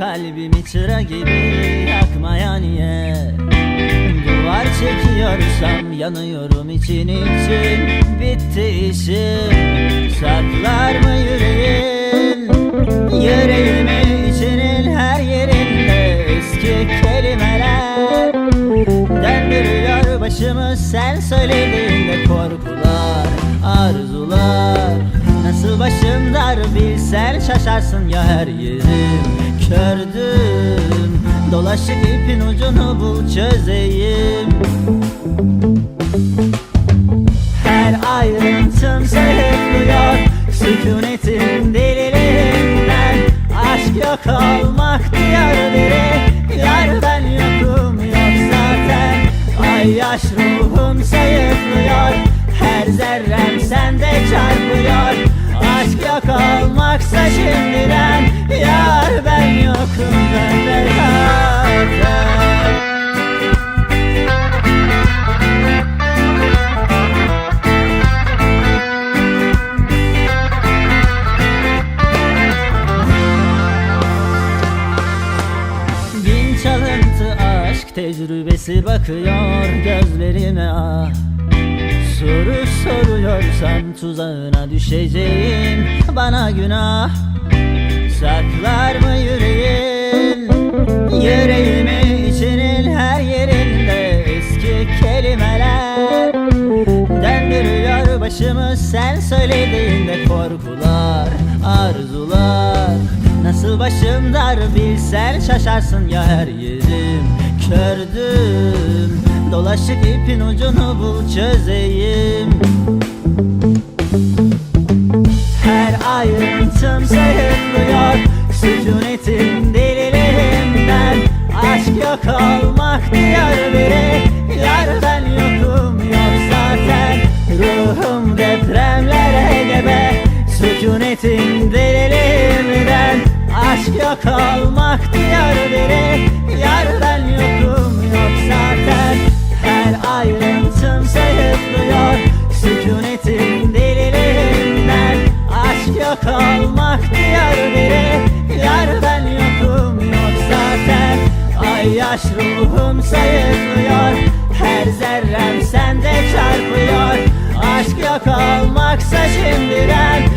kalbimi çıra gibi yakmaya niye Duvar çekiyorsam yanıyorum için için. Bitti işim saklar mı yüreğin? Yüreğimi içinin her yerinde eski kelimeler. Döndürüyor başımı sen söylediğinde korkular, arzular. Nasıl başım dar bilsen şaşarsın ya her yerim Kördüm dolaşık ipin ucunu bul çözeyim. Her ayrıntım sayıklıyor Sükunetin deliliğinden Aşk yok olmak diyor biri. Yar ben yokum yok zaten. Ay yaş ruhum sayıklıyor. Her zerrem sende çarpıyor. Aşk yok olmaksa şimdiden çalıntı aşk tecrübesi bakıyor gözlerime. Ah Soru soruyorsan tuzağına düşeceğim. Bana günah Saklar sen söylediğinde korkular, arzular. Nasıl başım dar bilsen şaşarsın ya her yerim. Kördüm dolaşık ipin ucunu bul çözeyim. Her ayrıntım sayıklıyor Sükunetin deliliğinden Aşk yok olmak diyor Olmak diyor biri Yar ben yokum yok zaten. Her ayrıntım sayıklıyor Sükunetin deliliğinden Aşk yok olmak diyor biri Yar ben yokum yok zaten. Ay yaş ruhum sayıklıyor Her zerrem sende çarpıyor. Aşk yok olmaksa şimdiden